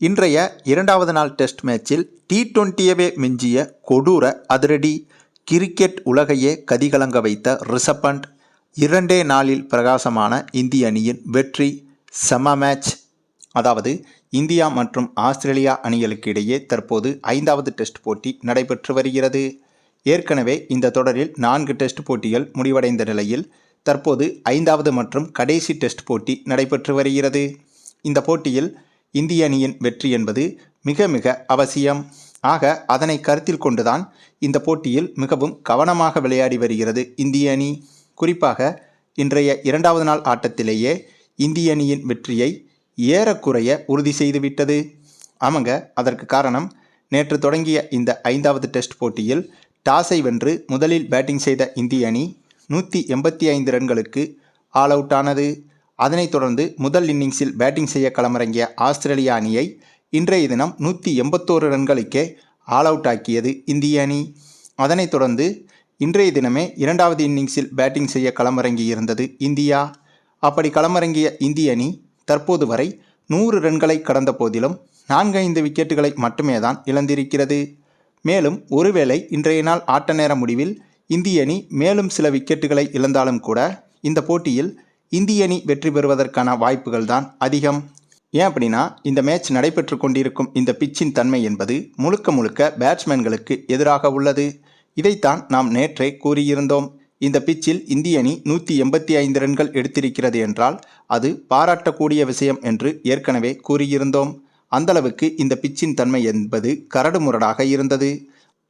இன்றைய இரண்டாவது நாள் டெஸ்ட் மேட்சில் டி டுவெண்ட்டியவே மிஞ்சிய கொடூர அதிரடி கிரிக்கெட் உலகையே கதிகலங்க வைத்த ரிஷப் பண்ட் இரண்டே நாளில் பிரகாசமான இந்திய அணியின் வெற்றி. செம மேட்ச். அதாவது இந்தியா மற்றும் ஆஸ்திரேலியா அணிகளுக்கு இடையே தற்போது ஐந்தாவது டெஸ்ட் போட்டி நடைபெற்று வருகிறது. ஏற்கனவே இந்த தொடரில் நான்கு டெஸ்ட் போட்டிகள் முடிவடைந்த நிலையில் தற்போது ஐந்தாவது மற்றும் கடைசி டெஸ்ட் போட்டி நடைபெற்று வருகிறது. இந்த போட்டியில் இந்திய அணியின் வெற்றி என்பது மிக மிக அவசியம். ஆக அதனை கருத்தில் கொண்டுதான் இந்த போட்டியில் மிகவும் கவனமாக விளையாடி வருகிறது இந்திய அணி. குறிப்பாக இன்றைய இரண்டாவது நாள் ஆட்டத்திலேயே இந்திய அணியின் வெற்றியை ஏறக்குறைய உறுதி செய்துவிட்டது. ஆமாங்க அதற்கு காரணம் நேற்று தொடங்கிய இந்த ஐந்தாவது டெஸ்ட் போட்டியில் டாஸை வென்று முதலில் பேட்டிங் செய்த இந்திய அணி நூற்றி எண்பத்தி ஐந்து ரன்களுக்கு ஆல் அவுட் ஆனது. அதனைத் தொடர்ந்து முதல் இன்னிங்ஸில் பேட்டிங் செய்ய களமிறங்கிய ஆஸ்திரேலிய அணியை இன்றைய தினம் நூற்றி எண்பத்தோரு ரன்களுக்கே ஆல் அவுட் ஆக்கியது இந்திய அணி. அதனைத் தொடர்ந்து இன்றைய தினமே இரண்டாவது இன்னிங்ஸில் பேட்டிங் செய்ய களமிறங்கியிருந்தது இந்தியா. அப்படி களமிறங்கிய இந்திய அணி தற்போது வரை நூறு ரன்களை கடந்த போதிலும் நான்கு ஐந்து விக்கெட்டுகளை மட்டுமே தான் இழந்திருக்கிறது. மேலும் ஒருவேளை இன்றைய நாள் ஆட்ட நேர முடிவில் இந்திய அணி மேலும் சில விக்கெட்டுகளை இழந்தாலும் கூட இந்த போட்டியில் இந்திய அணி வெற்றி பெறுவதற்கான வாய்ப்புகள் தான் அதிகம். ஏன் அப்படின்னா இந்த மேட்ச் நடைபெற்று கொண்டிருக்கும் இந்த பிச்சின் தன்மை என்பது முழுக்க முழுக்க பேட்ஸ்மேன்களுக்கு எதிராக உள்ளது. இதைத்தான் நாம் நேற்றே கூறியிருந்தோம். இந்த பிச்சில் இந்திய அணி நூற்றி எண்பத்தி ஐந்து ரன்கள் எடுத்திருக்கிறது என்றால் அது பாராட்டக்கூடிய விஷயம் என்று ஏற்கனவே கூறியிருந்தோம். அந்தளவுக்கு இந்த பிச்சின் தன்மை என்பது கரடுமுரடாக இருந்தது.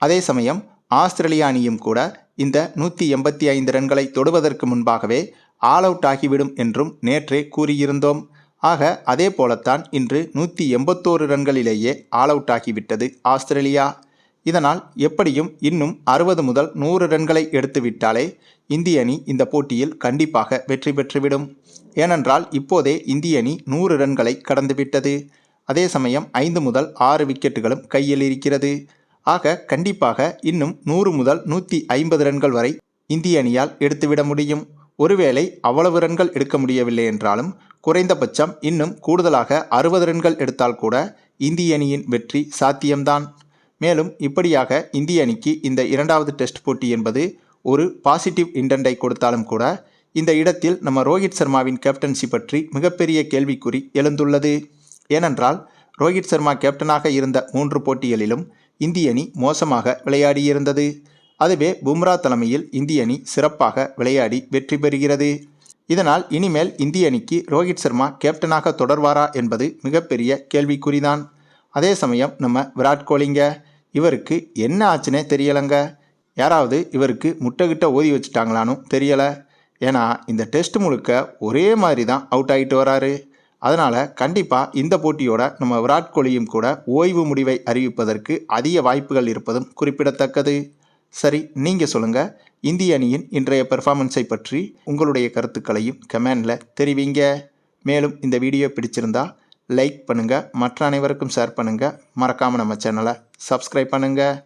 அதே சமயம் ஆஸ்திரேலிய அணியும் கூட இந்த நூற்றி எண்பத்தி ஐந்து ரன்களை தொடுவதற்கு முன்பாகவே ஆல் அவுட் ஆகிவிடும் என்றும் நேற்றே கூறியிருந்தோம். ஆக அதே போலத்தான் இன்று நூற்றி எண்பத்தோரு ரன்களிலேயே ஆல் அவுட் ஆகிவிட்டது ஆஸ்திரேலியா. இதனால் எப்படியும் இன்னும் அறுபது முதல் நூறு ரன்களை எடுத்துவிட்டாலே இந்திய அணி இந்த போட்டியில் கண்டிப்பாக வெற்றி பெற்றுவிடும். ஏனென்றால் இப்போதே இந்திய அணி நூறு ரன்களை கடந்துவிட்டது. அதே சமயம் ஐந்து முதல் ஆறு விக்கெட்டுகளும் கையில் இருக்கிறது. ஆக கண்டிப்பாக இன்னும் நூறு முதல் நூற்றி ஐம்பது ரன்கள் வரை இந்திய அணியால் எடுத்துவிட முடியும். ஒருவேளை அவ்வளவு ரன்கள் எடுக்க முடியவில்லை என்றாலும் குறைந்தபட்சம் இன்னும் கூடுதலாக அறுபது ரன்கள் எடுத்தால் கூட இந்திய அணியின் வெற்றி சாத்தியம்தான். மேலும் இப்படியாக இந்திய அணிக்கு இந்த இரண்டாவது டெஸ்ட் போட்டி என்பது ஒரு பாசிட்டிவ் இன்டென்டை கொடுத்தாலும் கூட இந்த இடத்தில் நம்ம ரோஹித் சர்மாவின் கேப்டன்சி பற்றி மிகப்பெரிய கேள்விக்குறி எழுந்துள்ளது. ஏனென்றால் ரோஹித் சர்மா கேப்டனாக இருந்த மூன்று போட்டிகளிலும் இந்திய அணி மோசமாக விளையாடியிருந்தது. அதுவே பும்ரா தலைமையில் இந்திய அணி சிறப்பாக விளையாடி வெற்றி பெறுகிறது. இதனால் இனிமேல் இந்திய அணிக்கு ரோஹித் சர்மா கேப்டனாக தொடர்வாரா என்பது மிகப்பெரிய கேள்விக்குறிதான். அதே சமயம் நம்ம விராட் கோலிங்க இவருக்கு என்ன ஆச்சுன்னே தெரியலைங்க. யாராவது இவருக்கு முட்டைகிட்ட ஓதி வச்சுட்டாங்களானும் தெரியலை. ஏன்னா இந்த டெஸ்ட் முழுக்க ஒரே மாதிரி தான் அவுட் ஆகிட்டு வராரு. அதனால் கண்டிப்பாக இந்த போட்டியோட நம்ம விராட் கோலியும் கூட ஓய்வு முடிவை அறிவிப்பதற்கு அதிக வாய்ப்புகள் இருப்பதும் குறிப்பிடத்தக்கது. சரி நீங்கள் சொல்லுங்கள் இந்திய அணியின் இன்றைய பெர்ஃபார்மன்ஸை பற்றி உங்களுடைய கருத்துக்களையும் கமெண்டில் தெரிவிங்க. மேலும் இந்த வீடியோ பிடிச்சிருந்தா லைக் பண்ணுங்கள் மற்ற அனைவருக்கும் ஷேர் பண்ணுங்கள் மறக்காமல் நம்ம சேனலை சப்ஸ்கிரைப் பண்ணுங்கள்